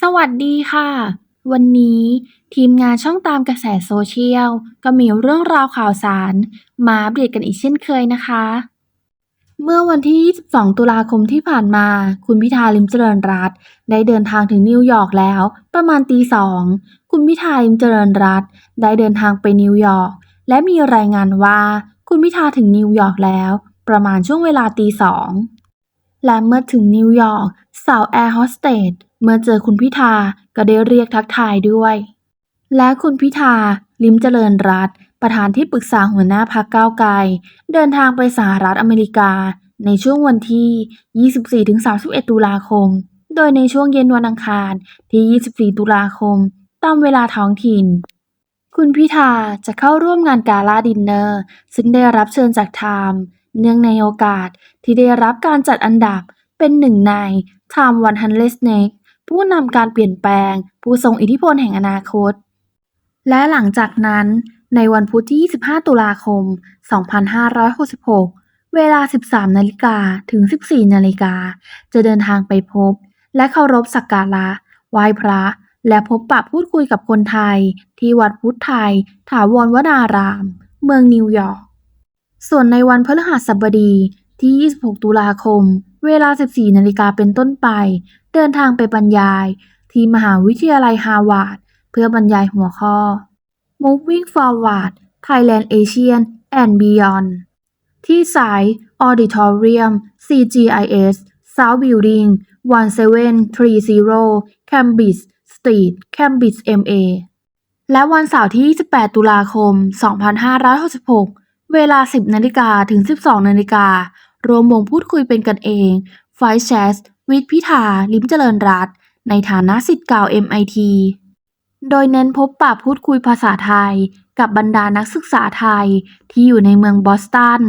สวัสดีค่ะ วันนี้ทีมงานช่องตามกระแสโซเชียล ก็มีเรื่องราวข่าวสาร มาอัปเดตกันอีกเช่นเคยนะคะ เมื่อวันที่ 22 ตุลาคมที่ผ่านมา คุณพิธาลิมเจริญรัตได้เดินทางถึงนิวยอร์กแล้ว ประมาณตีสองคุณพิธาลิมเจริญรัตได้เดินทางไปนิวยอร์กและมีรายงานว่า คุณพิธาถึงนิวยอร์กแล้ว ประมาณช่วงเวลาตีสอง และเมื่อถึงนิวยอร์กสาวแอร์โฮสเตสเมื่อเจอคุณพิธาก็ได้เรียกทักทายด้วย และคุณพิธาลิมเจริญรัตประธานที่ปรึกษาหัวหน้าพรรคก้าวไกล เดินทางไปสหรัฐอเมริกา ในช่วงวันที่ 24-31 ตุลาคม โดยในช่วงเย็นวันอังคารที่ 24 ตุลาคม ตามเวลาท้องถิ่น คุณพิธาจะเข้าร่วมงานกาลาดินเนอร์ ซึ่งได้รับเชิญจากไทม์ เนื่องในโอกาสที่ได้รับการจัดอันดับเป็นหนึ่งใน Time 100 Snake ผู้นำการเปลี่ยนแปลง ผู้ทรงอิทธิพลแห่งอนาคต และหลังจากนั้นในวันพุธที่ 25 ตุลาคม 2566 เวลา 13 นาฬิกาถึง 14 นาฬิกา จะเดินทางไปพบ และเคารพสักการะไหว้พระ และพบปะพูดคุยกับคนไทย ที่วัดพุทธไทย ถาวรวนาราม เมืองนิวยอร์ก ส่วนในวันพฤหัสบดีที่ 26 ตุลาคม เวลา 14 นาฬิกาเป็นต้นไป เดินทางไปบรรยาย ที่มหาวิทยาลัยฮาร์วาร์ดเพื่อบรรยายหัวข้อ Moving Forward Thailand Asian and Beyond ที่สาย Auditorium CGIS South Building 1730 Cambridge Street Cambridge MA และวันเสาร์ที่ 28 ตุลาคม 2566 เวลา 10นาฬิกาถึง 12นาฬิการวมวงพูดคุยเป็นกันเองไฟแชสวิทพิธา ลิมเจริญรัตในฐานะสิทธิ์เก่า MIT โดยเน้นพบปะพูดคุยภาษาไทย กับบรรดานักศึกษาไทย ที่อยู่ในเมืองบอสตัน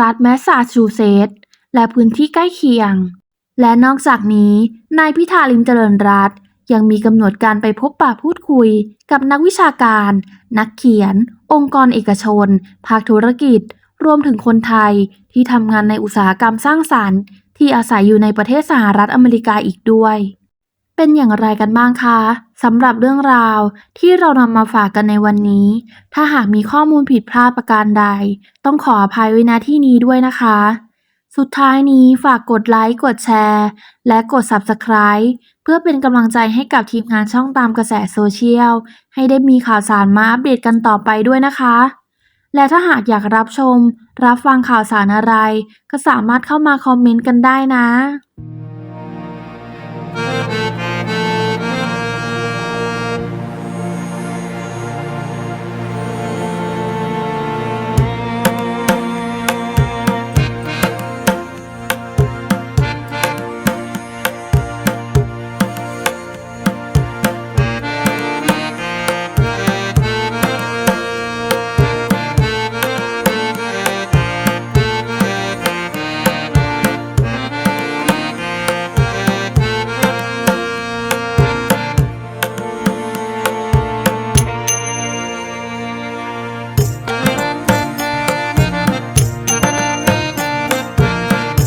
รัฐแมสซาชูเซตส์และพื้นที่ใกล้เคียง และนอกจากนี้ นายพิธาลิมเจริญรัตน์ ยังมีกำหนดการไปพบปะพูดคุย กับนักวิชาการ นักเขียน องค์กรเอกชน ภาคธุรกิจ รวมถึงคนไทยที่ทำงานในอุตสาหกรรมสร้างสรรค์ ที่อาศัยอยู่ในประเทศสหรัฐอเมริกาอีกด้วย เป็นอย่างไรกันบ้างคะสำหรับเรื่องราวที่เรานำมาฝากกันในวันนี้ ถ้าหากมีข้อมูลผิดพลาดประการใด ต้องขออภัยไว้ณที่นี้ด้วยนะคะ สุดท้ายนี้ฝากกดไลค์ กดแชร์ และกด Subscribe เพื่อเป็นกำลังใจให้กับทีมงานช่องตามกระแสโซเชียล ให้ได้มีข่าวสารมาอัปเดตกันต่อไปด้วยนะคะ และถ้าหากอยากรับชม รับฟังข่าวสารอะไร ก็สามารถเข้ามาคอมเมนต์กันได้นะ